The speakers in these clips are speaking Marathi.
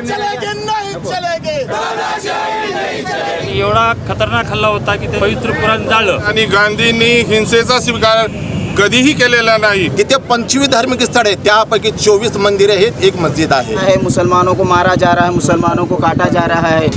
चलेंगे नहीं चलेंगे एवढा खतरनाक हल्ला होता की ते पवित्र पुराण जाळलं. आणि गांधींनी हिंसेचा स्वीकार कधीही केलेला नाही. तिथे पंचवीस धार्मिक स्थळ आहेत त्यापैकी चोवीस मंदिरे आहेत एक मस्जिद आहे. है मुसलमानों को मारा जा रहा है मुसलमानों को काटा जा रहा है.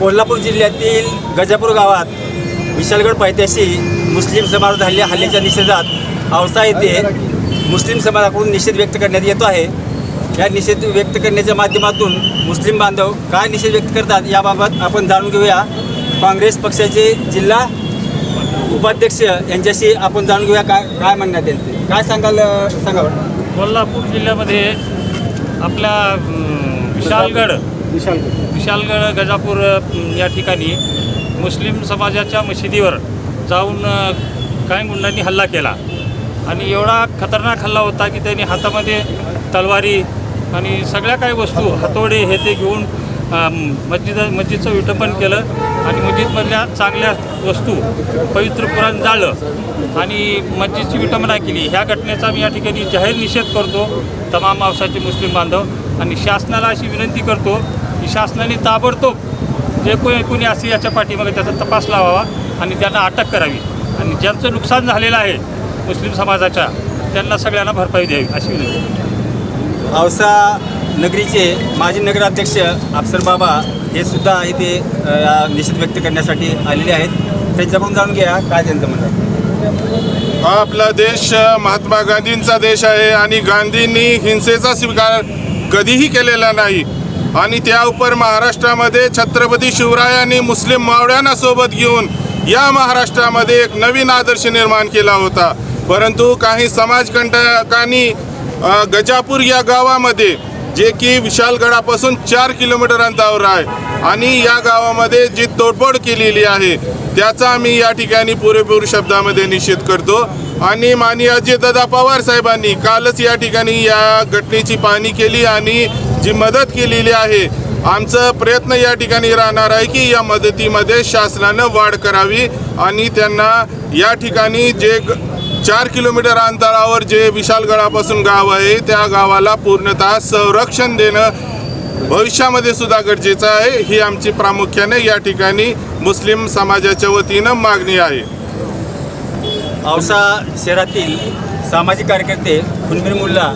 कोल्हापूर जिल्ह्यातील गजापूर गावात विशालगड पायथ्याशी मुस्लिम समाज झालेल्या हल्ल्याच्या निषेधात औसा येथे मुस्लिम समाजाकडून निषेध व्यक्त करण्यात येतो आहे या निषेध व्यक्त करण्याच्या माध्यमातून मुस्लिम बांधव काय निषेध व्यक्त करतात याबाबत आपण जाणून घेऊया काँग्रेस पक्षाचे जिल्हा उपाध्यक्ष यांच्याशी आपण जाणून घेऊया काय काय म्हणण्यात येईल ते. काय सांगाल सांगा. कोल्हापूर जिल्ह्यामध्ये आपल्या अं, विशालगड विशालगड गजापूर या ठिकाणी मुस्लिम समाजाच्या मशिदीवर जाऊन काही गुंडांनी हल्ला केला. आणि एवढा खतरनाक हल्ला होता की त्यांनी हातामध्ये तलवारी आणि सगळ्या काही वस्तू हातोडे हे ते घेऊन मस्जिद मस्जिदचं विटंबन केलं आणि मस्जिदमधल्या चांगल्या वस्तू पवित्र पुराण जाळलं आणि मस्जिदची विटंबना केली. ह्या घटनेचा मी या ठिकाणी जाहीर निषेध करतो तमाम मावसाचे मुस्लिम बांधव आणि शासनाला अशी विनंती करतो की शासनाने ताबडतोब जे कोणी कोणी असे याच्या पाठीमागे त्याचा तपास लावावा आणि त्यांना अटक करावी. आणि ज्यांचं नुकसान झालेलं आहे मुस्लिम समाजाच्या त्यांना सगळ्यांना भरपाई द्यावी अशी विनंती. औसा नगरीचे माजी नगराध्यक्ष अफसर बाबा हे सुद्धा इथे निषेध व्यक्त करण्यासाठी आलेले आहेत. त्यांच्याकडून जाणून घ्या काय त्यांचं म्हणणं आहे. हा आपला देश महात्मा गांधींचा देश आहे आणि गांधींनी हिंसेचा स्वीकार कधीही केलेला नाही. आणि त्या उपर महाराष्ट्रामध्ये छत्रपती शिवरायांनी मुस्लिम मावळ्यांना सोबत घेऊन या महाराष्ट्रामध्ये एक नवीन आदर्श निर्माण केला होता. परंतु काही समाजकंटकांनी गजापूर या गावामध्ये जे की विशालगडापासून चार किलोमीटर अंतरावर आहे आणि या गावामध्ये जी तोडफोड केलेली आहे त्याचा आम्ही या ठिकाणी पुरेपूर शब्दामध्ये निषेध करतो. आणि माननीय अजितदादा पवार साहेबांनी कालच या ठिकाणी या घटनेची पाहणी केली आणि जी मदत केलेली आहे आमचं प्रयत्न या ठिकाणी राहणार आहे की या मदतीमध्ये शासनानं वाढ करावी आणि त्यांना या ठिकाणी जे चार किलोमीटर अंतरावर जे विशालगडापासून गाव आहे त्या गावाला पूर्णतः संरक्षण देणं भविष्यामध्ये सुद्धा गरजेचं आहे ही आमची प्रामुख्याने या ठिकाणी मुस्लिम समाजाच्या वतीनं मागणी आहे. औसा शहरातील सामाजिक कार्यकर्ते खुनबीर मुल्ला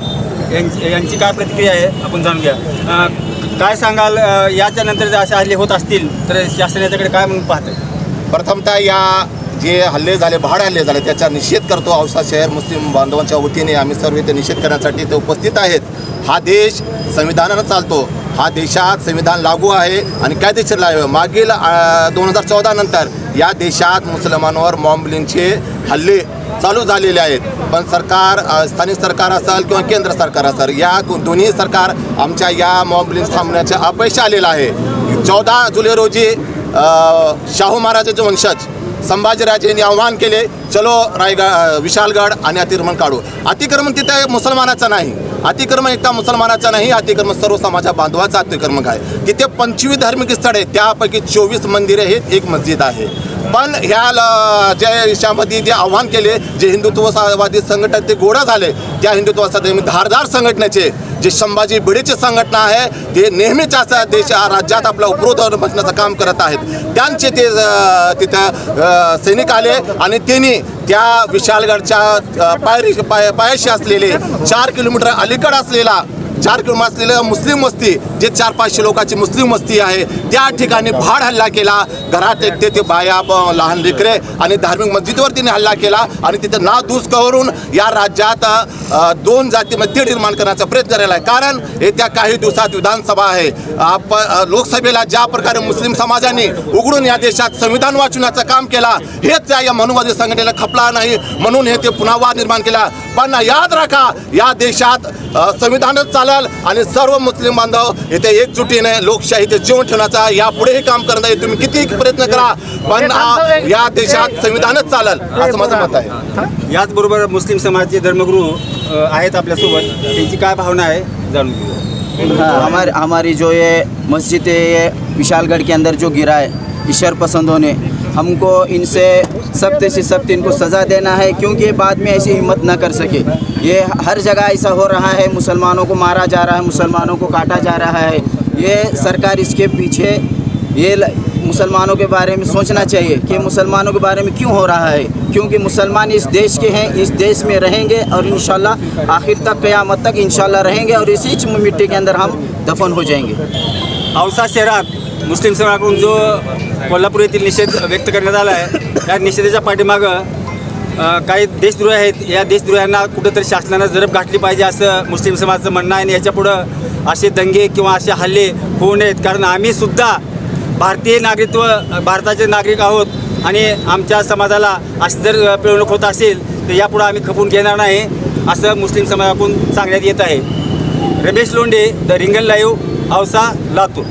यांची यांची काय प्रतिक्रिया आहे? आपण जाणून घ्या. काय सांगाल? याच्यानंतर याच्या नंतर जर असे हल्ले होत असतील तर शासन याच्याकडे काय म्हणून पाहतं प्रथमतः या जे हल्ले झाले भाड हल्ले झाले त्याचा निषेध करतो औसा शहर मुस्लिम बांधवांच्या वतीने. आम्ही सर्व इथे निषेध करण्यासाठी ते उपस्थित आहेत. हा देश संविधानानं चालतो. हा देशात संविधान लागू आहे आणि कायदेशीर लागू मागील दोन हजार चौदा नंतर या देशात मुसलमानांवर मॉम्बलिंगचे हल्ले चालू झालेले आहेत. पण सरकार स्थानिक सरकार असेल किंवा केंद्र सरकार असेल या दोन्ही सरकार आमच्या या मॉम्बलिंग थांबण्याचे अपयश आलेलं आहे. चौदा जुलै रोजी शाहू महाराजाचे वंशज संभाजीराजेंनी आव्हान केले चलो रायगड विशालगड आणि अतिक्रमण काढू. अतिक्रमण तिथे मुसलमानाचं नाही. अतिक्रमण एकटा मुसलमानाचं नाही अतिक्रमण सर्व समाजा बांधवाचं अतिक्रमण आहे. तिथे पंचवीस धार्मिक स्थळ आहेत. त्यापैकी चोवीस मंदिरे आहेत एक मस्जिद आहे. पण ह्या ल- ज्या याच्यामध्ये जे आव्हान केले जे हिंदुत्ववादी संघटन ते गोडं झाले त्या हिंदुत्वासाठी धारदार संघटनेचे जे संभाजी भिडेची संघटना आहे ते नेहमीच असं देश राज्यात आपला उपरोध बसण्याचं काम करत आहेत. त्यांचे ते तिथं सैनिक आले आणि त्यांनी त्या विशालगडच्या पायरी पाय पायाशी असलेले चार किलोमीटर अलीकड असलेला चार किलोमीटर असलेल्या मुस्लिम वस्ती जे चार पाचशे लोकांची मुस्लिम वस्ती आहे त्या ठिकाणी भाड हल्ला केला. घरात एकटे ते बाया ब- लहान लेकरे आणि धार्मिक मस्जिदवर तिने हल्ला केला आणि तिथं ना दूस करून या राज्यात दोन जातीमध्ये निर्माण करण्याचा प्रयत्न केला आहे. कारण येत्या काही दिवसात विधानसभा आहे. आप लोकसभेला ज्या प्रकारे मुस्लिम समाजाने उघडून या देशात संविधान वाचवण्याचं काम केला हेच या- या मनुवादी संघटनेला खपला नाही. म्हणून हे ते पुन्हा वाद निर्माण केला. पण याद राखा या देशात संविधानच चालत चालेल आणि सर्व मुस्लिम बांधव येथे एकजुटीने लोकशाही ते जीवन ठेवण्याचा यापुढेही काम आहे. तुम्ही किती प्रयत्न करा. पण या देशात संविधानच चालेल असं माझं मत आहे. याचबरोबर मुस्लिम समाजाचे धर्मगुरू आहेत आपल्यासोबत. त्यांची काय भावना आहे जाणून घेऊ. हाँ, हमारी हमारी जो ये मस्जिद है ये विशालगढ़ के अंदर जो गिरा है ईश्वर पसंदों ने हमको इनसे सख्त से सख्त इनको सज़ा देना है, क्योंकि ये बाद में ऐसी हिम्मत ना कर सके। ये हर जगह ऐसा हो रहा है, मुसलमानों को मारा जा रहा है, मुसलमानों को काटा जा रहा है। ये सरकार इसके पीछे, ये मुसलमानों के बारे में सोचना चाहिए कि मुसलमानों के बारे में क्यों हो रहा है। क्योंकि मुसलमान इस देश के हैं, इस देश में रहेंगे और इन आखिर तक, क़यामत तक इन रहेंगे और इसी मिट्टी के अंदर हम दफन हो जाएँगे। औसा शहरात मुस्लिम समाजाकडून जो कोल्हापूर येथील निषेध व्यक्त करण्यात आला आहे. या निषेधाच्या पाठीमागं काही देशद्रोही आहेत. या देशद्रोह्यांना कुठंतरी शासनानं जरब घातली पाहिजे असं मुस्लिम समाजाचं म्हणणं आहे आणि याच्यापुढं असे दंगे किंवा असे हल्ले होऊ नयेत. कारण आम्ही सुद्धा भारतीय नागरिकत्व भारताचे नागरिक आहोत आणि आमच्या समाजाला अशी जर पिळवणूक होत असेल तर यापुढं आम्ही खपून घेणार नाही असं मुस्लिम समाजाकडून सांगण्यात येत आहे. रमेश लोंडे द रिंगल लाईव्ह औसा लातूर.